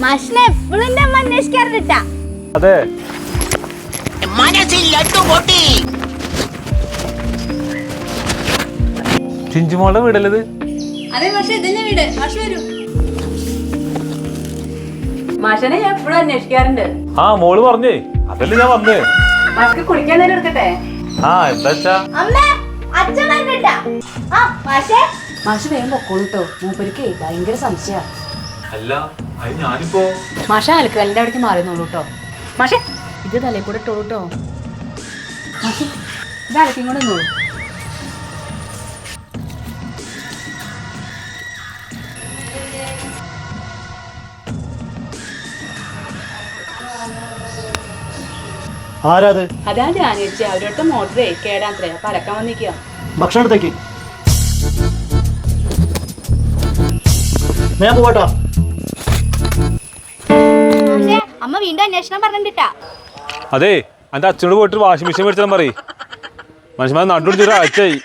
മാഷിനെ എപ്പോഴും എന്റെ അമ്മ അന്വേഷിക്കാറുണ്ടാ അതെ. മനസ്സിൽ ലഡ്ഡു പൊട്ടി. ചിഞ്ചുമോളുടെ വീടല്ലത്? അതെ പക്ഷെ ഇതന്നെ വീട്. മാഷ് വരൂ. മാഷനെ ഞാൻ എപ്പോഴും അന്വേഷിക്കാറുണ്ട്. ആ മോൾ പറഞ്ഞേ. അതല്ലേ ഞാൻ വന്നേ. മാഷ്ക്ക് കുളിക്കാൻ നേരം എടുക്കട്ടെ? ആ എന്താച്ചാ അമ്മേ അച്ഛൻ വന്നിട്ടാ. ആ മാഷേ. മാഷ് വേഗം പൊക്കോളൂട്ടോ. മൂപ്പരിക്ക് ഭയങ്കര സംശയ. അല്ല അത് ഞാനിപ്പോ മാഷ അലക്കലിന്റെ അവിടേക്ക് കേട്ടോ മാഷേ ഇത് തലേ കൂടെ ഇട്ടോളൂ കേട്ടോ മാഷെ ഇത് അലക്കും കൂടെ നിന്നോളൂ. ആരാത്? അതാ ധ്യാനിച്ച അവരോട്ട് മോട്ടറേ കേടാത്രേ അപ്പൊ അലക്കാൻ വന്നിക്കുക ഭക്ഷണം ഞാൻ അമ്മ വീണ്ടും അന്വേഷണം പറഞ്ഞിട്ടാ അതെ എന്റെ അച്ഛനോട് പോയിട്ട് വാഷിംഗ് മെഷീൻ മേടിച്ചാൽ പറയും. മനുഷ്യന്മാർ നട്ടുപിടിച്ചൊരു ആഴ്ചയായി